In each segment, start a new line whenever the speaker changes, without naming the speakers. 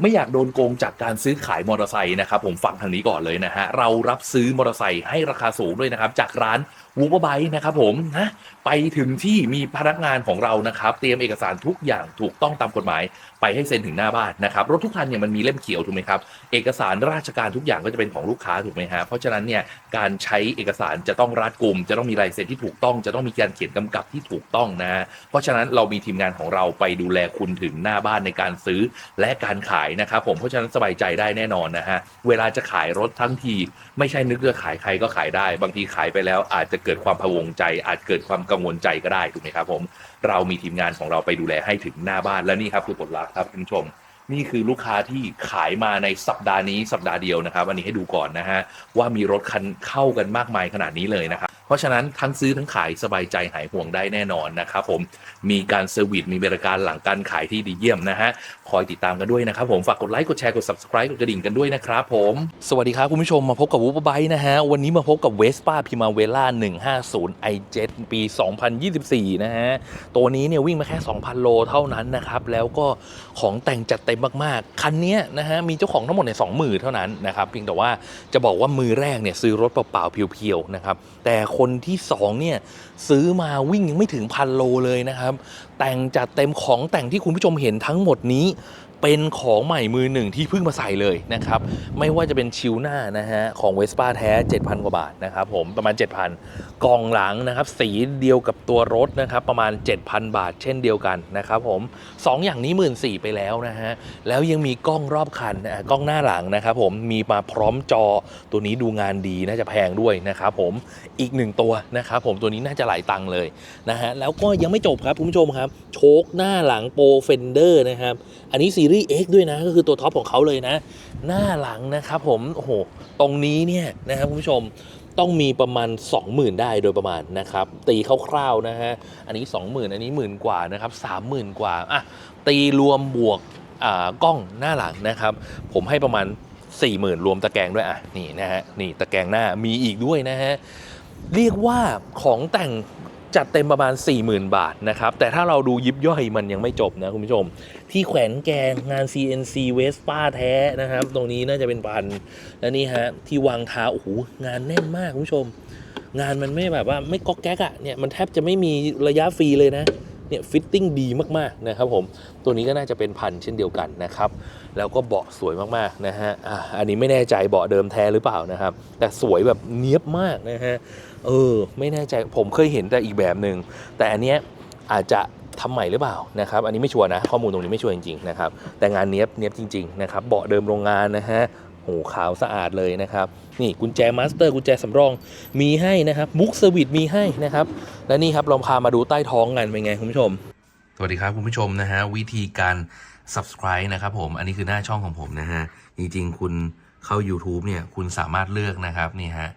ไม่อยากโดนโกงจากการซื้อขายมอเตอร์ไซค์นะครับผมฟังทางนี้ก่อนเลยนะฮะเรารับซื้อมอเตอร์ไซค์ให้ราคาสูงด้วยนะครับจากร้าน วูบไบนะครับผมนะไปถึงที่มีพนักงานของเรานะครับ เตรียมเอกสารทุกอย่างถูกต้องตามกฎหมาย ไปให้เซ็นถึงหน้าบ้านนะครับรถทุกคันเนี่ยมันมีเล่มเขียวถูกไหมครับเอกสารราชการทุกอย่างก็จะเป็นของลูกค้าถูกไหมฮะเพราะฉะนั้นเนี่ยการใช้เอกสารจะต้องรัดกุม จะต้องมีลายเซ็นที่ถูกต้องจะต้องมีการเขียนกำกับที่ถูกต้องนะฮะเพราะฉะนั้นเรามีทีมงานของเราไปดูแลคุณถึงหน้าบ้านในการซื้อและการขายนะครับผมเพราะฉะนั้นสบายใจได้แน่นอนนะฮะเวลาจะขายรถทั้งที ไม่ใช่นึกจะขายใครก็ขายได้ บางทีขายไปแล้วอาจจะเกิดความพะวงใจ อาจเกิดความกังวลใจก็ได้ถูกไหมครับผมเรามีทีมงานของเราไปดูแลให้ถึงหน้าบ้านและนี่ครับคือผลลัพธ์ครับคุณผู้ชมนี่คือลูกค้าที่ขายมาในสัปดาห์นี้สัปดาห์เดียวนะครับอันนี้ให้ดูก่อนนะฮะว่ามีรถคันเข้ากันมากมายขนาดนี้เลยนะครับ เพราะฉะนั้นทั้งซื้อทั้งขายสบายใจหายห่วงได้แน่นอนนะครับผมมีการเซอร์วิสมีบริการหลังการขายที่ดีเยี่ยมนะฮะคอยติดตามกันด้วยนะครับผมฝากกดไลค์กดแชร์กด subscribe กดกระดิ่งกันด้วยนะครับผมสวัสดีครับคุณผู้ชมมาพบกับวูบไบนะฮะวันนี้มาพบกับ Vespa Primavera 150 i7 ปี 2024 นะฮะตัวนี้เนี่ยวิ่งมาแค่ 2,000 โลเท่านั้นนะครับแล้วก็ของแต่งจัดเต็มมากๆคันนี้นะฮะมีเจ้าของทั้งหมดในยสองมือเท่านั้นนะครับเพียงแต่ว่าจะบอกว่ามือแรกเนี่ยซื้อรถเปล่าๆเพียวๆนะครับแต่คนที่สองเนี่ย ซื้อมาวิ่งยังไม่ถึงพันโลเลยนะครับ แต่งจัดเต็มของแต่งที่คุณผู้ชมเห็นทั้งหมดนี้ เป็นของใหม่มือหนึ่งที่เพิ่งมาใส่เลยนะครับ ไม่ว่าจะเป็นชิวหน้านะฮะของเวสป้าแท้ 7,000 กว่าบาทนะครับผมประมาณ 7,000 กล่องหลังนะครับ สีเดียวกับตัวรถนะครับ ประมาณ 7,000 บาทเช่นเดียวกันนะครับผม 2 อย่างนี้1 4ื่นสี่ไปแล้วนะฮะ แล้วยังมีกล้องรอบคันกล้องหน้าหลังนะครับผมมีมาพร้อมจอตัวนี้ดูงานดีน่าจะแพงด้วยนะครับผมอีกหนึ่งตัวนะครับผมตัวนี้น่าจะหลายตังค์เลยนะฮะแล้วก็ยังไม่จบครับคุณผู้ชมครับ โชคหน้าหลังโปรเฟนเดอร์นะครับอันนี้ซีรีส์ X ด้วยนะ ก็คือตัวท็อปของเขาเลยนะ หน้าหลังนะครับผม โอ้โห ตรงนี้เนี่ยนะครับคุณผู้ชมต้องมีประมาณ 20,000 ได้โดยประมาณนะครับ ตีคร่าวๆนะฮะ อันนี้ 20,000 อันนี้หมื่นกว่านะครับ30,000 กว่าอะตีรวมบวกอ่ากล้องหน้าหลังนะครับ ผมให้ประมาณ 40,000 รวมตะแกรงด้วยอะนี่นะฮะนี่ตะแกรงหน้ามีอีกด้วยนะฮะเรียกว่าของแต่ง จัดเต็มประมาณ 40,000 บาทนะครับ แต่ถ้าเราดูยิบย่อยมันยังไม่จบนะคุณผู้ชม ที่แขวนแกงงาน CNC เวสป้าแท้นะครับ ตรงนี้น่าจะเป็นพัน และนี่ฮะ ที่วางเท้าโอ้โหงานแน่นมากคุณผู้ชม งานมันไม่แบบว่าไม่ก๊อกแก๊กอะเนี่ยมันแทบจะไม่มีระยะฟรีเลยนะ เนี่ยฟิตติ้งดีมากๆนะครับผมตัวนี้ก็น่าจะเป็นพันเช่นเดียวกันนะครับแล้วก็เบาะสวยมากๆนะฮะอะอันนี้ไม่แน่ใจเบาะเดิมแท้หรือเปล่านะครับ แต่สวยแบบเนี้ยบมากนะฮะเออไม่แน่ใจผมเคยเห็นแต่อีกแบบหนึ่งแต่อันเนี้ยอาจจะทำใหม่หรือเปล่านะครับ อันนี้ไม่ชัวร์นะ ข้อมูลตรงนี้ไม่ชัวร์จริงๆนะครับ แต่งานเนี้ยบเนี้ยบจริงๆนะครับ เบาะเดิมโรงงานนะฮะ โหขาวสะอาดเลยนะครับ นี่กุญแจมาสเตอร์กุญแจสำรองมีให้นะครับบุ๊กสวิตมีให้นะครับ และนี่ครับเราพามาดูใต้ท้องกันเป็นไงคุณผู้ชม สวัสดีครับคุณผู้ชมนะฮะวิธีการ subscribe นะครับผมอันนี้คือหน้าช่องของผมนะฮะจริงๆคุณเข้า YouTube เนี่ยคุณสามารถเลือกนะครับนี่ฮะ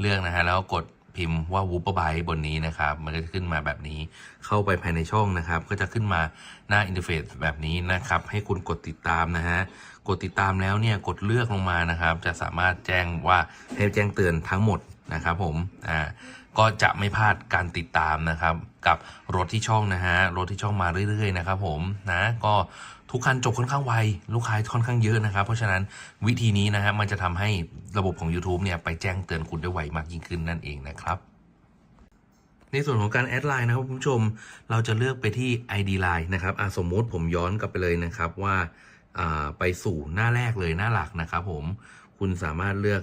เลือกนะฮะแล้วกด พิมพ์ว่า w o o p e r b y บนนี้นะครับ มันก็จะขึ้นมาแบบนี้ เข้าไปภายในช่องนะครับ ก็จะขึ้นมาหน้าอินเทอร์เฟซแบบนี้นะครับ ให้คุณกดติดตามนะฮะ กดติดตามแล้วเนี่ยกดเลือกลงมานะครับ จะสามารถแจ้งว่าให้แจ้งเตือนทั้งหมดนะครับผม อ่า ก็จะไม่พลาดการติดตามนะครับ กับรถที่ช่องนะฮะรถที่ช่องมาเรื่อยๆนะครับผมนะก็ทุกคันจบค่อนข้างไว ลูกค้าค่อนข้างเยอะนะครับ เพราะฉะนั้นวิธีนี้นะฮะมันจะทำให้ระบบของ YouTube เนี่ยไปแจ้งเตือนคุณได้ไวมากยิ่งขึ้นนั่นเองนะครับในส่วนของการแอดไลน์นะครับคุณผู้ชมเราจะเลือกไปที่ ID Line นะครับสมมติผมย้อนกลับไปเลยนะครับว่าอ่าไปสู่หน้าแรกเลยหน้าหลักนะครับผมคุณสามารถเลือก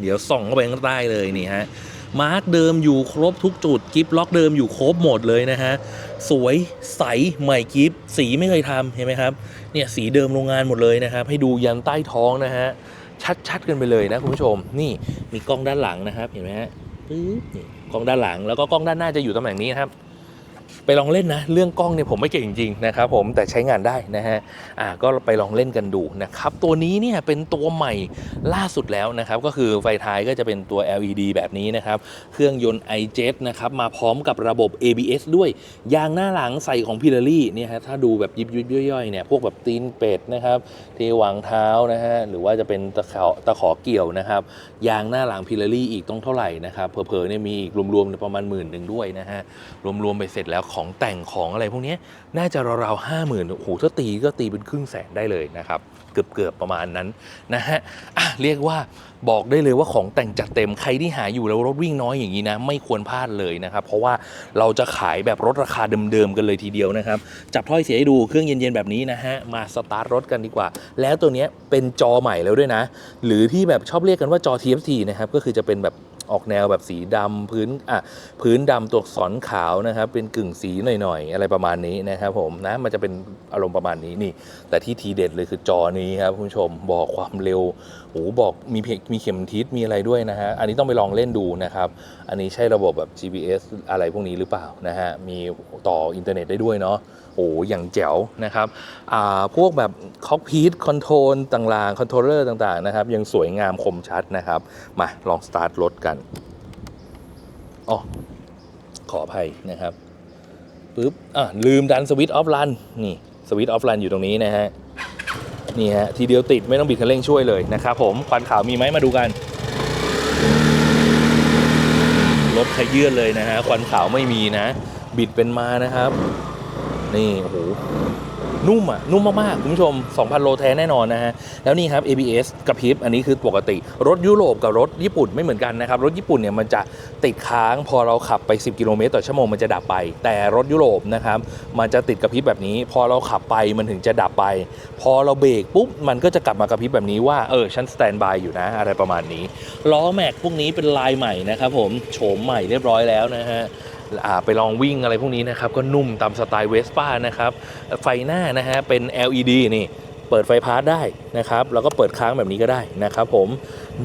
เดี๋ยวส่องเข้าไปข้างใต้เลยนี่ฮะมาร์กเดิมอยู่ครบทุกจุดกิฟล็อกเดิมอยู่ครบหมดเลยนะฮะสวยใสใหม่กิฟสีไม่เคยทำเห็นไหมครับเนี่ยสีเดิมโรงงานหมดเลยนะครับ ให้ดูยันใต้ท้องนะฮะชัดๆกันไปเลยนะคุณผู้ชม นี่มีกล้องด้านหลังนะครับ เห็นไหมฮะปึ๊บนี่กล้องด้านหลังแล้วก็กล้องด้านหน้าจะอยู่ตำแหน่งนี้นะครับ ไปลองเล่นนะ เรื่องกล้องเนี่ยผมไม่เก่งจริงๆนะครับผมแต่ใช้งานได้นะฮะอ่าก็ไปลองเล่นกันดูนะครับ ตัวนี้เนี่ยเป็นตัวใหม่ล่าสุดแล้วนะครับ ก็คือไฟท้ายก็จะเป็นตัว LED แบบนี้นะครับ เครื่องยนต์ i7 นะครับ มาพร้อมกับระบบ ABS ด้วย ยางหน้าหลังใส่ของพิ r ลลี่เนี่ยฮะถ้าดูแบบยิบยิบย่อยๆเนี่ยพวกแบบตีนเป็ดนะครับเทวางเท้านะฮะหรือว่าจะเป็นตะขอตะขอเกี่ยวนะครับยางหน้าหลังพิ r ลลี่อีกต้องเท่าไหร่นะครับเผลอๆเนี่ยมีอีกรวมๆประมาณหมื่นหนึ่งด้วยนะฮะรวมๆไปเสร็จแล้วของแต่งของอะไรพวกนี้น่าจะราวๆห้าหมื่นโอ้โหถ้าตีก็ตีเป็นครึ่งแสนได้เลยนะครับ เกือบๆประมาณนั้นนะฮะอะเรียกว่าบอกได้เลยว่าของแต่งจัดเต็มใครที่หาอยู่แล้วรถวิ่งน้อยอย่างนี้นะ ไม่ควรพลาดเลยนะครับ เพราะว่าเราจะขายแบบรถราคาเดิมๆกันเลยทีเดียวนะครับ จับถ้อยเสียให้ดูเครื่องเย็นๆแบบนี้นะฮะมาสตาร์ทรถกันดีกว่า แล้วตัวนี้เป็นจอใหม่แล้วด้วยนะ หรือที่แบบชอบเรียกกันว่าจอ TFT นะครับก็คือจะเป็นแบบ ออกแนวแบบสีดำพื้นอะพื้นดำตัวอักษรขาวนะครับ เป็นกึ่งสีหน่อยๆ อะไรประมาณนี้นะครับผมนะมันจะเป็นอารมณ์ประมาณนี้นี่ แต่ที่ทีเด็ดเลยคือจอนี้ครับคุณผู้ชมบอกความเร็วโอ้โหบอกมีเพมีเข็มทิศมีอะไรด้วยนะฮะอันนี้ต้องไปลองเล่นดูนะครับ อันนี้ใช่ระบบแบบ GPS อะไรพวกนี้หรือเปล่านะฮะมีต่ออินเทอร์เน็ตได้ด้วยเนาะโอ้อย่างแจ๋วนะครับพวกแบบคอกพีทคอนโทรลต่างๆคอนโทรเลอร์ต่างๆนะครับยังสวยงามคมชัดนะครับ มาลองสตาร์ทรถกันอ๋อขออภัยนะครับปึ๊บอะลืมดันสวิตช์ออฟรันนี่สวิตช์ออฟรันอยู่ตรงนี้นะฮะนี่ฮะทีเดียวติดไม่ต้องบิดคันเร่งช่วยเลยนะครับผมควันขาวมีไหมมาดูกันรถขยื่นเลยนะฮะควันขาวไม่มีนะ บิดเป็นมานะครับ นี่โอ้โหนุ่มอะ นุ่มมาก ๆ คุณผู้ชม 2,000 โลแท้แน่นอนนะฮะ แล้วนี่ครับ ABS กระพริบอันนี้คือปกติ รถยุโรปกับรถญี่ปุ่นไม่เหมือนกันนะครับ รถญี่ปุ่นเนี่ยมันจะติดค้างพอเราขับไป 10 กิโลเมตรต่อชั่วโมงมันจะดับไป แต่รถยุโรปนะครับ มันจะติดกระพริบแบบนี้ พอเราขับไปมันถึงจะดับไป พอเราเบรกปุ๊บ มันก็จะกลับมากระพริบแบบนี้ว่าเออฉันสแตนบายอยู่นะ อะไรประมาณนี้ล้อแม็กพวกนี้เป็นลายใหม่นะครับผมโฉมใหม่เรียบร้อยแล้วนะฮะ ไปลองวิ่งอะไรพวกนี้นะครับ ก็นุ่มตามสไตล์เวสป้านะครับ ไฟหน้านะฮะเป็น LED นี่เปิดไฟพาร์ทได้นะครับ แล้วก็เปิดค้างแบบนี้ก็ได้นะครับผม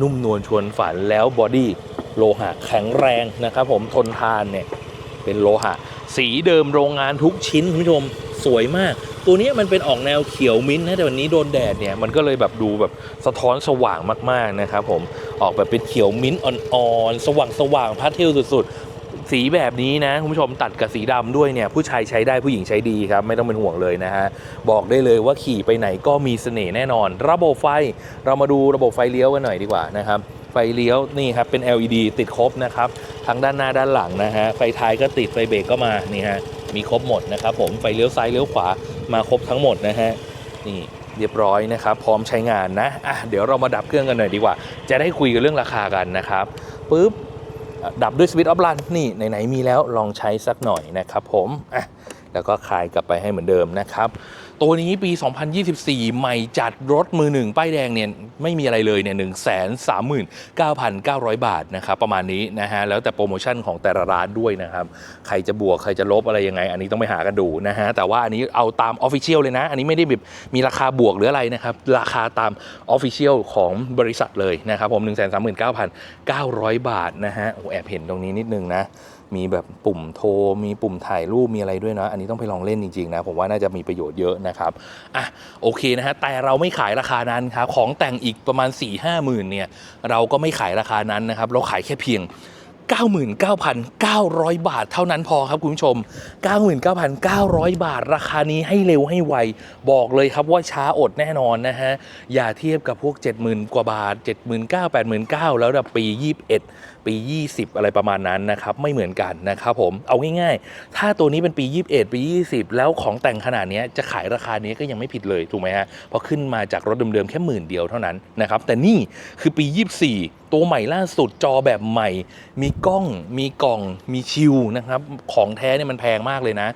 นุ่มนวลชวนฝันแล้วบอดี้โลหะแข็งแรงนะครับผมทนทานเนี่ยเป็นโลหะ สีเดิมโรงงานทุกชิ้นคุณผู้ชมสวยมาก ตัวนี้มันเป็นออกแนวเขียวมิ้นท์นะแต่วันนี้โดนแดดเนี่ยมันก็เลยแบบดูแบบสะท้อนสว่างมากๆนะครับผมออกแบบเป็นเขียวมิ้นท์อ่อนๆสว่างสว่างๆพาสเทลสุด สีแบบนี้นะคุณผู้ชมตัดกับสีดำด้วยเนี่ยผู้ชายใช้ได้ผู้หญิงใช้ดีครับ ไม่ต้องเป็นห่วงเลยนะฮะ บอกได้เลยว่าขี่ไปไหนก็มีเสน่ห์แน่นอน ระบบไฟเรามาดูระบบไฟเลี้ยวกันหน่อยดีกว่านะครับไฟเลี้ยวนี่ครับเป็น LED ติดครบนะครับทั้งด้านหน้าด้านหลังนะฮะไฟท้ายก็ติดไฟเบรกก็มานี่ฮะมีครบหมดนะครับผมไฟเลี้ยวซ้ายเลี้ยวขวามาครบทั้งหมดนะฮะนี่เรียบร้อยนะครับ พร้อมใช้งานนะอะเดี๋ยวเรามาดับเครื่องกันหน่อยดีกว่า จะได้คุยกันเรื่องราคากันนะครับปุ๊บ ดับด้วยสวิตช์ออฟลันนี่ไหนๆมีแล้วลองใช้สักหน่อยนะครับผมอะ แล้วก็คลายกลับไปให้เหมือนเดิมนะครับ ตัวนี้ปี 2024 ใหม่จัดรถมือหนึ่งป้ายแดงเนี่ยไม่มีอะไรเลยเนี่ยหนึ่งแสนสามหมื่นเก้าพันเก้าร้อยบาทนะครับประมาณนี้นะฮะแล้วแต่โปรโมชั่นของแต่ละร้านด้วยนะครับใครจะบวกใครจะลบอะไรยังไง อันนี้ต้องไปหากันดูนะฮะแต่ว่าอันนี้เอาตามออฟฟิเชียลเลยนะ อันนี้ไม่ได้แบบมีราคาบวกหรืออะไรนะครับราคาตามออฟฟิเชียลของบริษัทเลยนะครับผม1 3 9 9 0 0บาทนะฮะโอ้แอบเห็นตรงนี้นิดนึงนะ มีแบบปุ่มโทร มีปุ่มถ่ายรูปมีอะไรด้วยนะอันนี้ต้องไปลองเล่นจริงๆนะผมว่าน่าจะมีประโยชน์เยอะนะครับอะโอเคนะฮะแต่เราไม่ขายราคานั้นครับของแต่งอีกประมาณ4 5 0 0 0 0เนี่ยเราก็ไม่ขายราคานั้นนะครับเราขายแค่เพียง99,900 บาทเท่านั้นพอครับคุณผู้ชม 99,900 บาท ราคานี้ให้เร็วให้ไว บอกเลยครับว่าช้าอดแน่นอนนะฮะ อย่าเทียบกับพวก 70,000 กว่าบาท 79,000 89,000 แล้วแบบปี 21 ปี 20 อะไรประมาณนั้นนะครับไม่เหมือนกันนะครับผมเอาง่ายๆ ถ้าตัวนี้เป็นปี 21 ปี 20 แล้วของแต่งขนาดนี้จะขายราคานี้ก็ยังไม่ผิดเลยถูกไหมฮะเพราะขึ้นมาจากรถเดิมๆแค่หมื่นเดียวเท่านั้นนะครับแต่นี่คือปี 24 ตัวใหม่ล่าสุดจอแบบใหม่ มีกล้องมีกล่องมีชิวนะครับของแท้เนี่ยมันแพงมากเลยนะ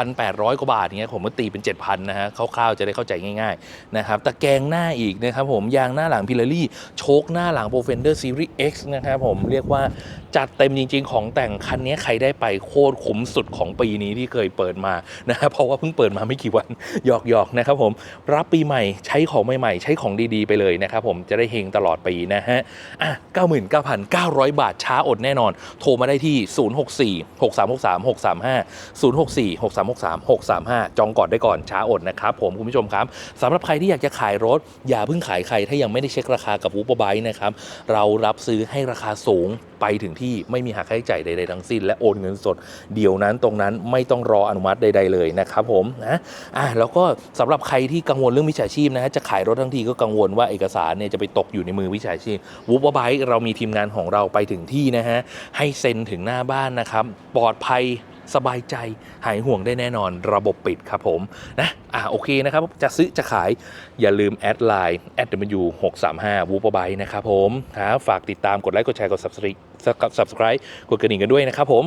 6,800 กว่าบาทเงี้ยผมก็ตีเป็น 7,000นะฮะคร่าวๆจะได้เข้าใจง่ายๆนะครับตะแกรงหน้าอีกนะครับผมยางหน้าหลังพิลารี่โชคหน้าหลัง Profender Series X นะครับผมเรียกว่าจัดเต็มจริง ๆ ของแต่งคันนี้ใครได้ไปโคตรคุ้มสุดของปีนี้ที่เคยเปิดมานะเพราะว่าเพิ่งเปิดมาไม่กี่วันหยอกหยอกๆนะครับผมรับปีใหม่ใช้ของใหม่ๆ ใช้ของดีๆ ไปเลยนะครับผมจะได้เฮงตลอดปีนะฮะอะ99,900 บาทช้าอดแน่นอน โทรมาได้ที่ 064 6363 635 064 6363 635 จองก่อนได้ก่อนช้าอดนะครับผมคุณผู้ชมครับสำหรับใครที่อยากจะขายรถ อย่าเพิ่งขายใครถ้ายังไม่ได้เช็คราคากับวูบไบนะครับเรารับซื้อให้ราคาสูงไปถึงที่ไม่มีหักค่าใช้จ่ายใดๆทั้งสิ้น และโอนเงินสดเดี๋ยวนั้นตรงนั้นไม่ต้องรออนุมัติใด ๆ เลยนะครับผมนะอะแล้วก็สำหรับใครที่กังวลเรื่องวิชาชีพนะฮะจะขายรถทั้งทีก็กังวลว่าเอกสารเนี่ยจะไปตกอยู่ในมือวิชาชีพวูบไบเรามีทีมงานของเราไปถึงที่นะฮะให้เซ็นถึงหน้าบ้านนะครับปลอดภัยสบายใจหายห่วงได้แน่นอนระบบปิดครับผมนะอะโอเคนะครับ จะซื้อจะขายอย่าลืมแอดไลน์ w 6 3 5วูปไบนะครับผมครับฝากติดตามกดไลค์กดแชร์กด subscribe กดกระดิ่งกันด้วยนะครับผม